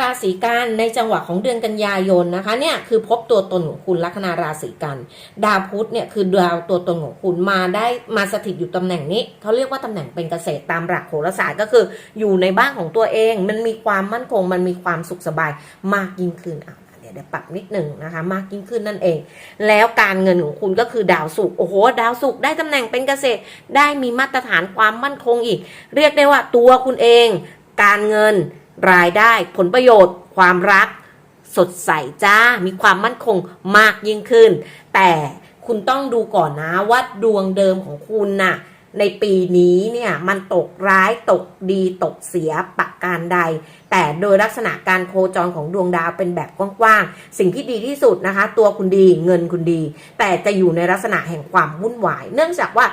ราศีกันในจังหวะของเดือนกันยายนนะคะเนี่ยคือพบตัวตนของคุณลัคนาราศีกัน ดาวพุธเนี่ยคือดาวตัวตนของคุณมาได้มาสถิตอยู่ตำแหน่งนี้เขาเรียกว่าตำแหน่งเป็นเกษตรตามหลักโหราศาสตร์ก็คืออยู่ในบ้านของตัวเอง มันมีความมั่นคง มันมีความสุขสบายมากยิ่งขึ้นอะเดี๋ยวเดี๋ยวปรับนิดหนึ่งนะคะ มากยิ่งขึ้นนั่นเอง แล้วการเงินของคุณก็คือดาวศุกร์โอ้โห ดาวศุกร์ได้ตำแหน่งเป็นเกษตรได้มีมาตรฐานความมั่นคงอีก เรียกได้ว่าตัวคุณเอง การเงิน รายได้ผลประโยชน์ ความรัก สดใสจ้า มีความมั่นคงมากยิ่งขึ้น แต่คุณต้องดูก่อนนะว่าดวงเดิมของคุณน่ะในปีนี้เนี่ยมันตกร้ายตกดีตกเสียประการใด แต่โดยลักษณะการโคจรของดวงดาวเป็นแบบกว้างๆ สิ่งที่ดีที่สุดนะคะ ตัวคุณดีเงินคุณดี แต่จะอยู่ในลักษณะแห่งความวุ่นวาย เนื่องจากว่า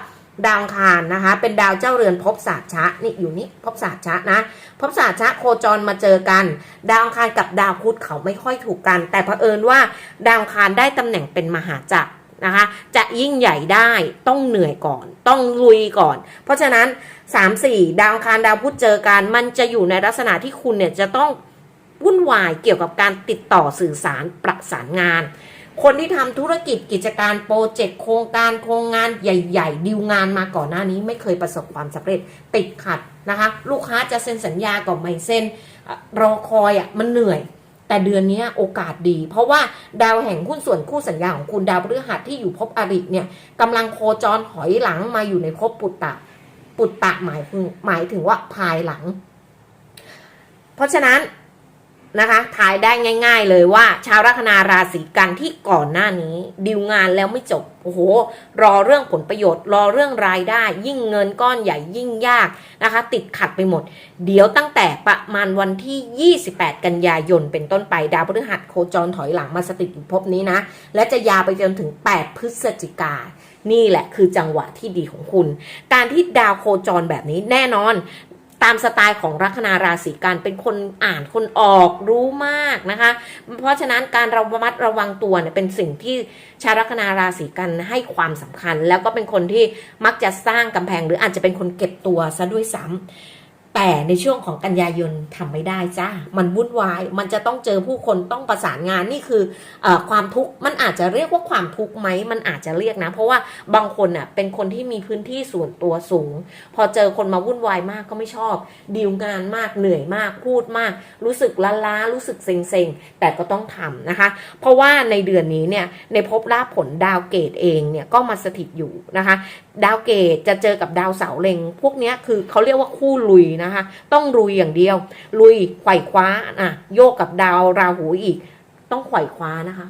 ดาวคารนะคะ เป็นดาวเจ้าเรือนภพศาสชะนี่อยู่นี่ภพศาสชะนะภพศาสชะโคจรมาเจอกัน ดาวคารกับดาวพุธเขาไม่ค่อยถูกกัน แต่เผอิญว่าดาวคารได้ตำแหน่งเป็นมหาจักรนะคะ จะยิ่งใหญ่ได้ต้องเหนื่อยก่อน ต้องลุยก่อน เพราะฉะนั้น 3 4 ดาวคารดาวพุธเจอกัน มันจะอยู่ในลักษณะที่คุณเนี่ยจะต้องวุ่นวายเกี่ยวกับการติดต่อสื่อสารประสานงาน คนที่ทำธุรกิจกิจการโปรเจกต์โครงการโครงงานใหญ่ๆดีลงานมาก่อนหน้านี้ไม่เคยประสบความสำเร็จติดขัดนะคะ ลูกค้าจะเซ็นสัญญาก็ไม่เซ็นรอคอยอะมันเหนื่อย แต่เดือนนี้โอกาสดี เพราะว่าดาวแห่งหุ้นส่วนคู่สัญญาของคุณดาวพฤหัสที่อยู่ภพอริเนี่ยกำลังโคจรถอยหลังมาอยู่ในภพปุตตะ ปุตตะหมายหมายถึงว่าภายหลัง เพราะฉะนั้น นะคะทายได้ง่าย ๆ เลยว่า ชาวลัคนาราศีกันที่ก่อนหน้านี้ดีลงานแล้วไม่จบโอ้โหรอเรื่องผลประโยชน์ รอเรื่องรายได้ ยิ่งเงินก้อนใหญ่ยิ่งยากนะคะ ติดขัดไปหมด เดี๋ยวตั้งแต่ประมาณวันที่ 28 กันยายนเป็นต้นไปดาวพฤหัสโคจรถอยหลังมาสถิตอยู่ภพนี้นะ และจะยาวไปจนถึง 8 พฤศจิกานี่แหละคือจังหวะที่ดีของคุณ การที่ดาวโคจรแบบนี้แน่นอน ตามสไตล์ของลัคนาราศีกันเป็นคนอ่านคนออกรู้มากนะคะ เพราะฉะนั้นการระมัดระวังตัวเนี่ยเป็นสิ่งที่ชาวลัคนาราศีกันให้ความสำคัญ แล้วก็เป็นคนที่มักจะสร้างกำแพง หรืออาจจะเป็นคนเก็บตัวซะด้วยซ้ำ แต่ในช่วงของกันยายนทำไม่ได้จ้ามันวุ่นวาย มันจะต้องเจอผู้คนต้องประสานงานนี่คืออความทุกข์ มันอาจจะเรียกว่าความทุกข์ไหม มันอาจจะเรียกนะ เพราะว่าบางคนน่ะเป็นคนที่มีพื้นที่ส่วนตัวสูง พอเจอคนมาวุ่นวายมากก็ไม่ชอบ ดีลงานมาก เหนื่อยมาก พูดมาก รู้สึกล้าล้า รู้สึกเซ็งเซ็งๆแต่ก็ต้องทำนะคะ เพราะว่าในเดือนนี้เนี่ย ในภพลาผลดาวเกตเองเนี่ยก็มาสถิตอยู่นะคะดาวเกตจะเจอกับดาวเสาเล็ง พวกนี้คือเขาเรียกว่าคู่ลุยนะคะ ต้องลุยอย่างเดียว ลุยไขว่คว้าอะโยกกับดาวราหูอีก ต้องไขว่คว้านะคะ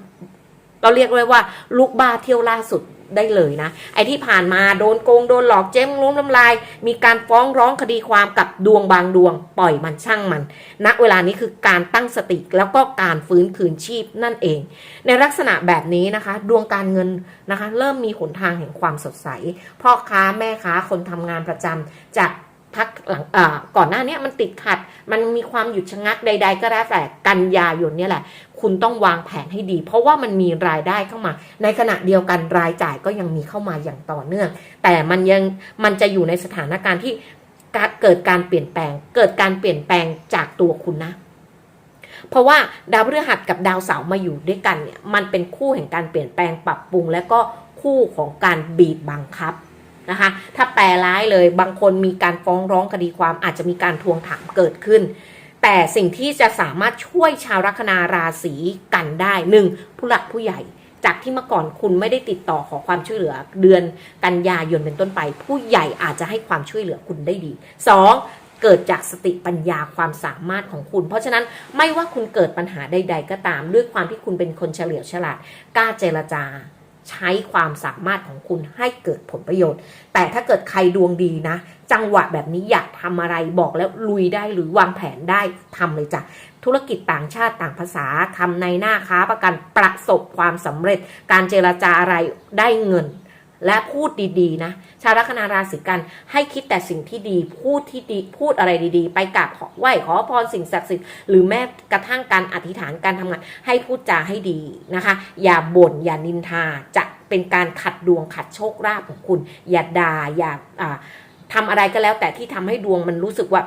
เราเรียกเลยว่าลูกบ้าเที่ยวล่าสุดได้เลยนะ ไอ้ที่ผ่านมาโดนโกงโดนหลอกเจ๊งล้มน้ำลาย มีการฟ้องร้องคดีความกับดวงบางดวง ปล่อยมันช่างมันณเวลานี้คือการตั้งสติแล้วก็การฟื้นคืนชีพนั่นเอง ในลักษณะแบบนี้นะคะ ดวงการเงินนะคะ เริ่มมีหนทางแห่งความสดใสพ่อค้าแม่ค้าคนทำงานประจำจาก พักหลังก่อนหน้านี้มันติดขัด มันมีความหยุดชะงักใด ๆ ก็แล้วแต่กันยายนเนี่ยแหละ คุณต้องวางแผนให้ดี เพราะว่ามันมีรายได้เข้ามา ในขณะเดียวกันรายจ่ายก็ยังมีเข้ามาอย่างต่อเนื่อง แต่มันยังมันจะอยู่ในสถานการณ์ที่เกิดการเปลี่ยนแปลง เกิดการเปลี่ยนแปลงจากตัวคุณนะเพราะว่าดาวพฤหัสกับดาวเสาร์มาอยู่ด้วยกันเนี่ยมันเป็นคู่แห่งการเปลี่ยนแปลงปรับปรุง และก็คู่ของการบีบบังคับ นะคะถ้าแปลร้ายเลยบางคนมีการฟ้องร้องคดีความอาจจะมีการทวงถามเกิดขึ้น แต่สิ่งที่จะสามารถช่วยชาวลัคนาราศีกันได้หนึ่งผู้หลักผู้ใหญ่ จากที่เมื่อก่อนคุณไม่ได้ติดต่อขอความช่วยเหลือเดือนกันยายนเป็นต้นไป ผู้ใหญ่อาจจะให้ความช่วยเหลือคุณได้ดีสองเกิดจากสติปัญญาความสามารถของคุณ เพราะฉะนั้นไม่ว่าคุณเกิดปัญหาใด ๆ ก็ตาม ด้วยความที่คุณเป็นคนเฉลียวฉลาดกล้าเจรจา ใช้ความสามารถของคุณให้เกิดผลประโยชน์ แต่ถ้าเกิดใครดวงดีนะ จังหวะแบบนี้อยากทำอะไรบอกแล้วลุยได้หรือวางแผนได้ทำเลยจ้ะธุรกิจต่างชาติต่างภาษาทำในหน้าค้าประกันประสบความสำเร็จ การเจรจาอะไรได้เงิน และพูดดีๆนะ ชาวลัคนาราศีกันให้คิดแต่สิ่งที่ดี พูดที่ดีพูดอะไรดีๆ ไปกราบขอไหว้ขอพรสิ่งศักดิ์สิทธิ์หรือแม้กระทั่งการอธิษฐานการทำงานให้พูดจาให้ดีนะคะ อย่าบ่นอย่านินทาจะเป็นการขัดดวงขัดโชคลาภของคุณ อย่าด่าอย่าอ่าทำอะไรก็แล้วแต่ที่ทำให้ดวงมันรู้สึกว่า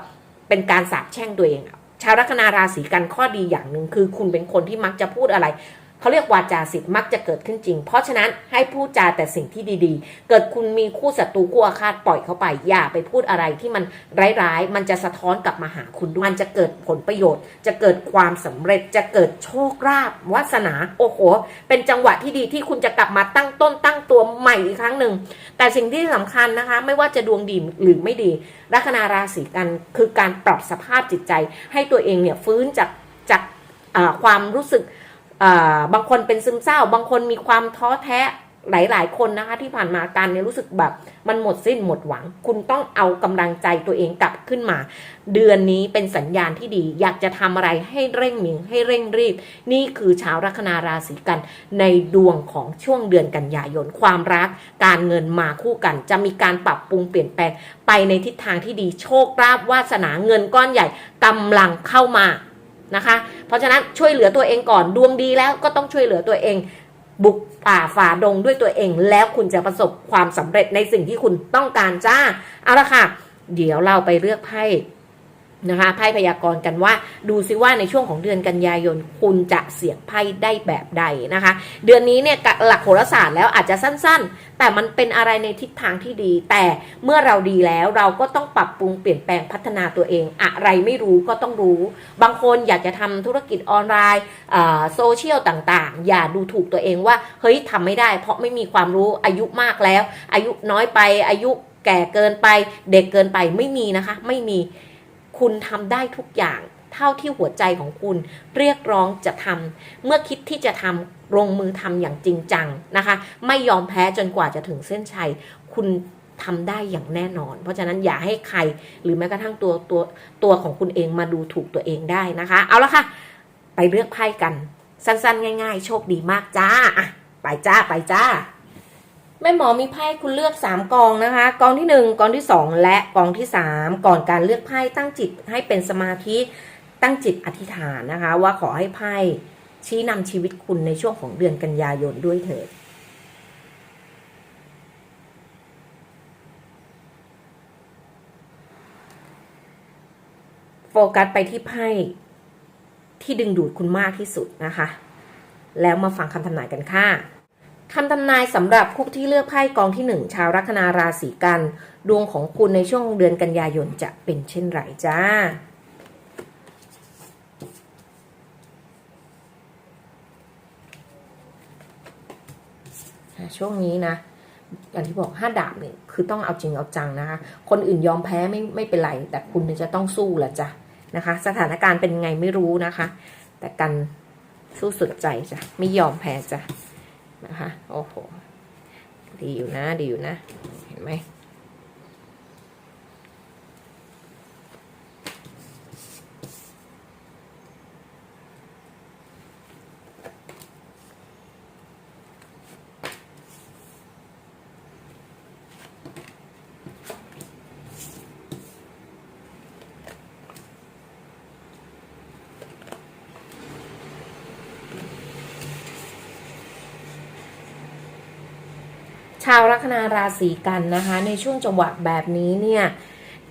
เป็นการสาปแช่งตัวเองชาวลัคนาราศีกันข้อดีอย่างหนึ่งคือคุณเป็นคนที่มักจะพูดอะไร เขาเรียกวาจาสิทธิ์มักจะเกิดขึ้นจริง เพราะฉะนั้นให้พูดจาแต่สิ่งที่ดีๆ เกิดคุณมีคู่ศัตรูคู่อาฆาตปล่อยเขาไป อย่าไปพูดอะไรที่มันร้ายๆ มันจะสะท้อนกลับมาหาคุณด้วยมันจะเกิดผลประโยชน์ จะเกิดความสำเร็จจะเกิดโชคลาภวาสนาโอ้โหเป็นจังหวะที่ดีที่คุณจะกลับมาตั้งต้นตั้งตัวใหม่อีกครั้งหนึ่งแต่สิ่งที่สำคัญนะคะ ไม่ว่าจะดวงดีหรือไม่ดี ลัคนาราศีกันคือการปรับสภาพจิตใจ ให้ตัวเองเนี่ยฟื้นจากจากความรู้สึก บางคนเป็นซึมเศร้า บางคนมีความท้อแท้หลาย ๆ คนนะคะที่ผ่านมาการเนี่ยรู้สึกแบบมันหมดสิ้นหมดหวัง คุณต้องเอากำลังใจตัวเองกลับขึ้นมา เดือนนี้เป็นสัญญาณที่ดี อยากจะทำอะไรให้เร่งมิงให้เร่งรีบ นี่คือชาวลัคนาราศีกันในดวงของช่วงเดือนกันยายนความรัก การเงินมาคู่กัน จะมีการปรับปรุงเปลี่ยนแปลงไปในทิศทางที่ดีโชคลาภวาสนาเงินก้อนใหญ่กำลังเข้ามา นะคะ เพราะฉะนั้นช่วยเหลือตัวเองก่อนดวงดีแล้วก็ต้องช่วยเหลือตัวเอง บุกป่าฝ่าดงด้วยตัวเอง แล้วคุณจะประสบความสำเร็จในสิ่งที่คุณต้องการจ้าเอาละค่ะ เดี๋ยวเราไปเลือกไพ่ นะคะไพ่พยากรณ์กันว่าดูซิว่าในช่วงของเดือนกันยายนคุณจะเสี่ยงไพ่ได้แบบใดนะคะ เดือนนี้เนี่ยหลักโหราศาสตร์แล้วอาจจะสั้นๆ แต่มันเป็นอะไรในทิศทางที่ดี แต่เมื่อเราดีแล้วเราก็ต้องปรับปรุงเปลี่ยนแปลงพัฒนาตัวเอง อะไรไม่รู้ก็ต้องรู้ บางคนอยากจะทำธุรกิจออนไลน์โซเชียลต่างๆ อย่าดูถูกตัวเองว่าเฮ้ยทำไม่ได้ เพราะไม่มีความรู้อายุมากแล้ว อายุน้อยไปอายุแก่เกินไปเด็กเกินไปไม่มีนะคะ ไม่มี คุณทำได้ทุกอย่างเท่าที่หัวใจของคุณเรียกร้องจะทำเมื่อคิดที่จะทำลงมือทำอย่างจริงจังนะคะ ไม่ยอมแพ้จนกว่าจะถึงเส้นชัย คุณทำได้อย่างแน่นอน เพราะฉะนั้นอย่าให้ใครหรือแม้กระทั่งตัวตัวตัวของคุณเองมาดูถูกตัวเองได้นะคะ เอาละค่ะ ไปเลือกไพ่กัน สั้นๆ ง่าย ๆ โชคดีมากจ้าอะไปจ้าไปจ้า แม่หมอมีไพ่คุณเลือก 3 กองนะคะ กองที่ 1 กองที่ 2 และกองที่ 3 ก่อนการเลือกไพ่ตั้งจิตให้เป็นสมาธิตั้งจิตอธิษฐานนะคะ ว่าขอให้ไพ่ชี้นำชีวิตคุณในช่วงของเดือนกันยายนด้วยเถิดโฟกัสไปที่ไพ่ที่ดึงดูดคุณมากที่สุดนะคะ แล้วมาฟังคำทำนายกันค่ะ คำทำนายสำหรับผู้ที่เลือกไพ่กองที่หนึ่งชาวลัคนาราศีกัน ดวงของคุณในช่วงเดือนกันยายนจะเป็นเช่นไรจ้า ช่วงนี้นะ อย่างที่บอกห้าดาบเนี่ยคือต้องเอาจริงเอาจังนะคะ คนอื่นยอมแพ้ไม่ไม่เป็นไร แต่คุณจะต้องสู้แหละจ้ะนะคะ สถานการณ์เป็นไงไม่รู้นะคะ แต่กันสู้สุดใจจ้ะไม่ยอมแพ้จ้ะ นะคะโอ้โหดีอยู่นะดีอยู่นะ เห็นไหม ชาวลัคนาราศีกันนะคะ ในช่วงจังหวะแบบนี้เนี่ย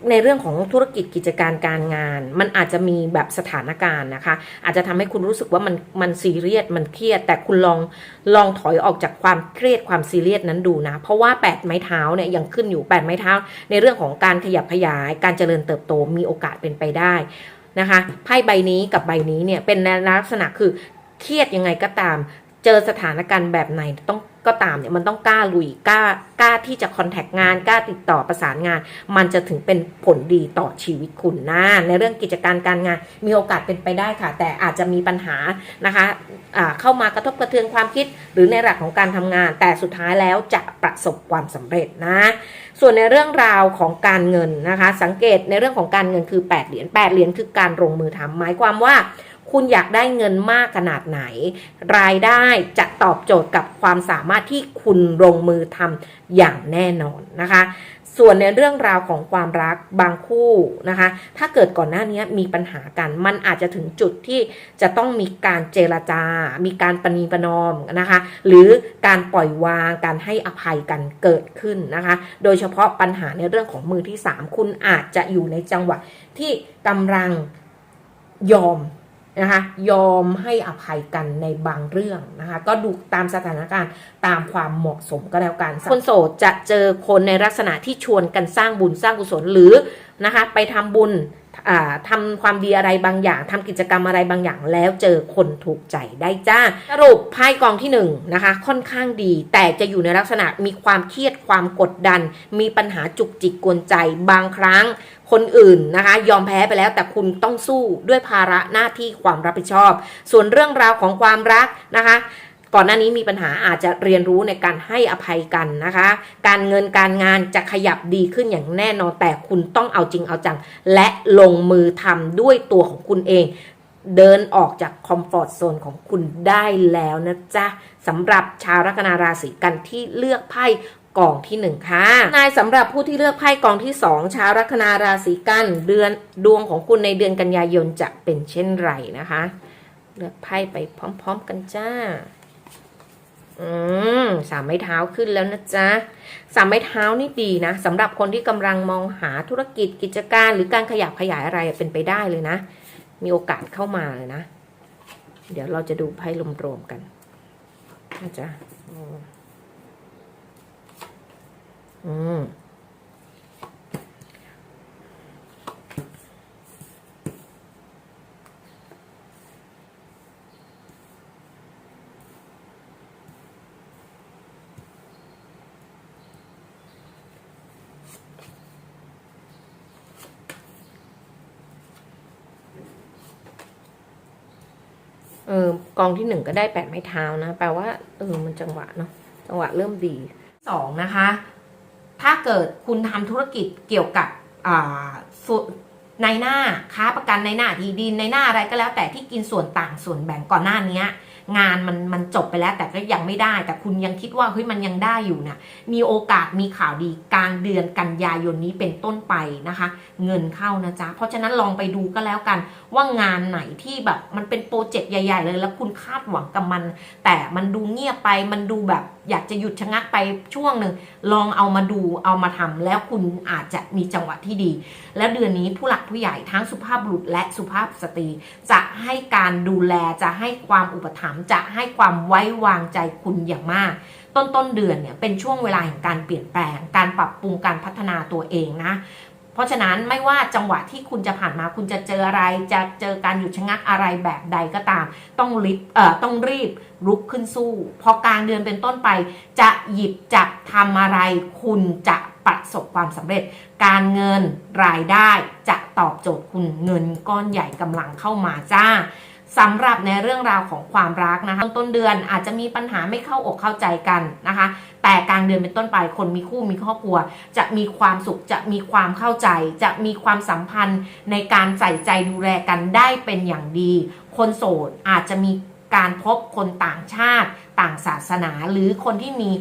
ในเรื่องของธุรกิจกิจการการงาน มันอาจจะมีแบบสถานการณ์นะคะ อาจจะทำให้คุณรู้สึกว่ามันมันซีเรียสมันเครียด แต่คุณลองลองถอยออกจากความเครียดความซีเรียสนั้นดูนะ เพราะว่า8ไม้เท้าเนี่ยยังขึ้นอยู่8ไม้เท้า ในเรื่องของการขยับขยาย การเจริญเติบโตมีโอกาสเป็นไปได้นะคะไพ่ใบนี้กับใบนี้เนี่ยเป็นลักษณะคือเครียดยังไงก็ตาม เจอสถานการณ์แบบไหนต้องก็ตามเนี่ยมันต้องกล้าลุยกล้ากล้าที่จะคอนแทคงานกล้าติดต่อประสานงาน มันจะถึงเป็นผลดีต่อชีวิตคุณนะในเรื่องกิจการการงานมีโอกาสเป็นไปได้ค่ะ แต่อาจจะมีปัญหานะคะะเข้ามากระทบกระเทือนความคิด หรือในหลักของการทำงาน แต่สุดท้ายแล้วจะประสบความสำเร็จนะ ส่วนในเรื่องราวของการเงินนะคะ สังเกตในเรื่องของการเงินคือ 8 เหรียญ8เหรียญคือการลงมือทำหมายความว่า คุณอยากได้เงินมากขนาดไหน รายได้จะตอบโจทย์กับความสามารถที่คุณลงมือทำอย่างแน่นอนนะคะ ส่วนในเรื่องราวของความรักบางคู่นะคะ ถ้าเกิดก่อนหน้านี้มีปัญหากัน มันอาจจะถึงจุดที่จะต้องมีการเจรจา มีการประนีประนอมนะคะ หรือการปล่อยวาง การให้อภัยกันเกิดขึ้นนะคะ โดยเฉพาะปัญหาในเรื่องของมือที่ 3 คุณอาจจะอยู่ในจังหวะที่กำลังยอม นะคะยอมให้อภัยกันในบางเรื่องนะคะก็ดูตามสถานการณ์ตามความเหมาะสมก็แล้วกันคนโสดจะเจอคนในลักษณะที่ชวนกันสร้างบุญสร้างกุศลหรือนะคะไปทำบุญ อ่าทำความดีอะไรบางอย่างทำกิจกรรมอะไรบางอย่าง แล้วเจอคนถูกใจได้จ้าสรุปไพ่กองที่หนึ่งนะคะ ค่อนข้างดี แต่จะอยู่ในลักษณะมีความเครียดความกดดัน มีปัญหาจุกจิกกวนใจบางครั้งคนอื่นนะคะ ยอมแพ้ไปแล้วแต่คุณต้องสู้ด้วยภาระหน้าที่ความรับผิดชอบ ส่วนเรื่องราวของความรักนะคะ ก่อนหน้านี้มีปัญหาอาจจะเรียนรู้ในการให้อภัยกันนะคะ การเงินการงานจะขยับดีขึ้นอย่างแน่นอนแต่คุณต้องเอาจริงเอาจัง และลงมือทำด้วยตัวของคุณเองเดินออกจากคอมฟอร์ทโซนของคุณได้แล้วนะจ๊ะสำหรับชาวลัคนาราศีกันที่เลือกไพ่กองที่หนึ่งค่ะ นายสำหรับผู้ที่เลือกไพ่กองที่สองชาวลัคนาราศีกันเดือนดวงของคุณในเดือนกันยายนจะเป็นเช่นไรนะคะ เลือกไพ่ไปพร้อม ๆ กันจ้า อืมสามไม้เท้าขึ้นแล้วนะจ๊ะสามไม้เท้านี่ดีนะสำหรับคนที่กำลังมองหาธุรกิจกิจการ หรือการขยับขยายอะไรเป็นไปได้เลยนะ มีโอกาสเข้ามาเลยนะ เดี๋ยวเราจะดูไพ่รวมๆกันนะจ๊ะอืม เออกองที่หนึ่งก็ได้แปดไม้เท้านะ แปลว่าเออมันจังหวะเนาะจังหวะเริ่มดีสองนะคะ ถ้าเกิดคุณทำธุรกิจเกี่ยวกับอ่าสุในหน้าค้าประกันในหน้าที่ดินในหน้าอะไรก็แล้วแต่ที่กินส่วนต่างส่วนแบ่งก่อนหน้านี้ งานมันมันจบไปแล้ว แต่ก็ยังไม่ได้ แต่คุณยังคิดว่าเฮ้ยมันยังได้อยู่นี่ยมีโอกาสมีข่าวดีกลางเดือนกันยายนนี้เป็นต้นไปนะคะ เงินเข้านะจ๊ะเพราะฉะนั้นลองไปดูก็แล้วกันว่างานไหนที่แบบมันเป็นโปรเจกต์ใหญ่ ๆ เลยแล้วคุณคาดหวังกับมัน แต่มันดูเงียบไปมันดูแบบอยากจะหยุดชะงักไปช่วงหนึ่งลองเอามาดูเอามาทำแล้วคุณอาจจะมีจังหวะที่ดี แล้วเดือนนี้ผู้หลักผู้ใหญ่ทั้งสุภาพบุรุษและสุภาพสตรี จะให้การดูแลจะให้ความอุปถัมภจะให้ความไว้วางใจคุณอย่างมาก ต้นต้นเดือนเนี่ยเป็นช่วงเวลาแห่งการเปลี่ยนแปลง การปรับปรุงการพัฒนาตัวเองนะเพราะฉะนั้นไม่ว่าจังหวะที่คุณจะผ่านมาคุณจะเจออะไร จะเจอการหยุดชะงักอะไรแบบใดก็ตาม ต้องรีบเอ่อต้องรีบลุกขึ้นสู้ พอกลางเดือนเป็นต้นไป จะหยิบจับทำอะไร คุณจะประสบความสำเร็จ การเงินรายได้จะตอบโจทย์คุณเงินก้อนใหญ่กำลังเข้ามาจ้า สำหรับในเรื่องราวของความรักนะคะต้นเดือนอาจจะมีปัญหาไม่เข้าอกเข้าใจกันนะคะ แต่กลางเดือนเป็นต้นไปคนมีคู่มีครอบครัว จะมีความสุขจะมีความเข้าใจ จะมีความสัมพันธ์ในการใส่ใจดูแลกันได้เป็นอย่างดี คนโสดอาจจะมีการพบคนต่างชาติ ต่างศาสนา หรือคนที่มี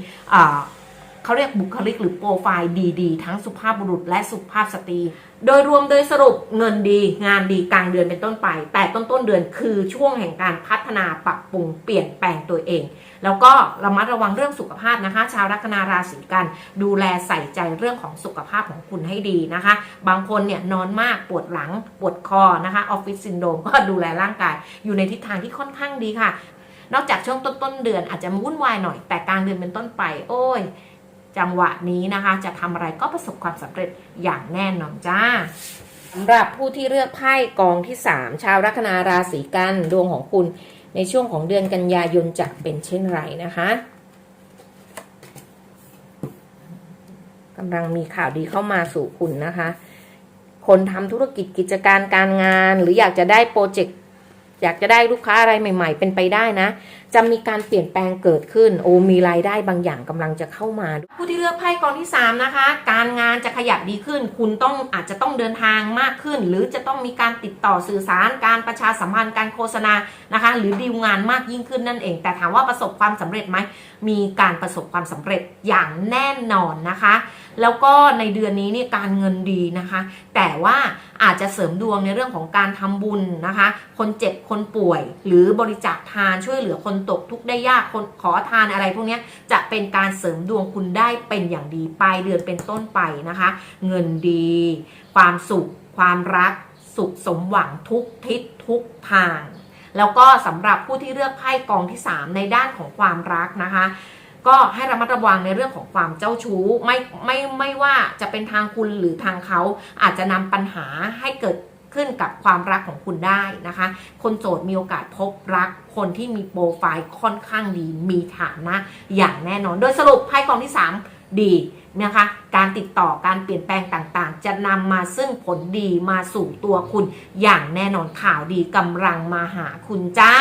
เขาเรียกบุคลิกหรือโปรไฟล์ดีๆ ทั้งสุภาพบุรุษและสุภาพสตรี โดยรวมโดยสรุปเงินดีงานดีกลางเดือนเป็นต้นไป แต่ต้นต้นๆเดือนคือช่วงแห่งการพัฒนาปรับปรุงเปลี่ยนแปลงตัวเอง แล้วก็ระมัดระวังเรื่องสุขภาพนะคะ ชาวลัคนาราศีกัน ดูแลใส่ใจเรื่องของสุขภาพของคุณให้ดีนะคะ บางคนเนี่ยนอนมากปวดหลังปวดคอนะคะออฟฟิศซินโดรมก็ดูแลร่างกาย อยู่ในทิศทางที่ค่อนข้างดีค่ะนอกจากช่วงต้นต้นๆเดือนอาจจะวุ่นวายหน่อยแต่กลางเดือนเป็นต้นไป โอ้ย จังหวะนี้นะคะ จะทำอะไรก็ประสบความสำเร็จอย่างแน่นอนจ้าสำหรับผู้ที่เลือกไพ่กองที่ 3 ชาวลัคนาราศีกันดวงของคุณในช่วงของเดือนกันยายนจะเป็นเช่นไรนะคะกำลังมีข่าวดีเข้ามาสู่คุณนะคะ คนทำธุรกิจกิจการการงาน หรืออยากจะได้โปรเจกต์อยากจะได้ลูกค้าอะไรใหม่ ๆ เป็นไปได้นะ จะมีการเปลี่ยนแปลงเกิดขึ้น โอ้มีรายได้บางอย่างกำลังจะเข้ามาผู้ที่เลือกไพ่กองที่ 3 นะคะ การงานจะขยับดีขึ้น คุณต้องอาจจะต้องเดินทางมากขึ้น หรือจะต้องมีการติดต่อสื่อสาร การประชาสัมพันธ์การโฆษณานะคะ หรือดีลงานมากยิ่งขึ้นนั่นเอง แต่ถามว่าประสบความสำเร็จไหมมีการประสบความสำเร็จอย่างแน่นอนนะคะ แล้วก็ในเดือนนี้เนี่ยการเงินดีนะคะ แต่ว่าอาจจะเสริมดวงในเรื่องของการทำบุญนะคะ คนเจ็บคนป่วย หรือบริจาคทานช่วยเหลือคนตกทุกข์ได้ยากคนขอทานอะไรพวกนี้จะเป็นการเสริมดวงคุณได้เป็นอย่างดีปลายเดือนเป็นต้นไปนะคะ เงินดี ความสุข ความรัก สุขสมหวังทุกทิศทุกทาง แล้วก็สำหรับผู้ที่เลือกไพ่กองที่ 3 ในด้านของความรักนะคะก็ให้ระมัดระวังในเรื่องของความเจ้าชู้ไม่ไม่ไม่ว่าจะเป็นทางคุณหรือทางเขาอาจจะนำปัญหาให้เกิด ขึ้นกับความรักของคุณได้นะคะ คนโสดมีโอกาสพบรักคนที่มีโปรไฟล์ค่อนข้างดีมีฐานะอย่างแน่นอน โดยสรุปไพ่กองที่ 3 ดีนะคะการติดต่อการเปลี่ยนแปลงต่างๆ จะนำมาซึ่งผลดีมาสู่ตัวคุณอย่างแน่นอนข่าวดีกำลังมาหาคุณจ้า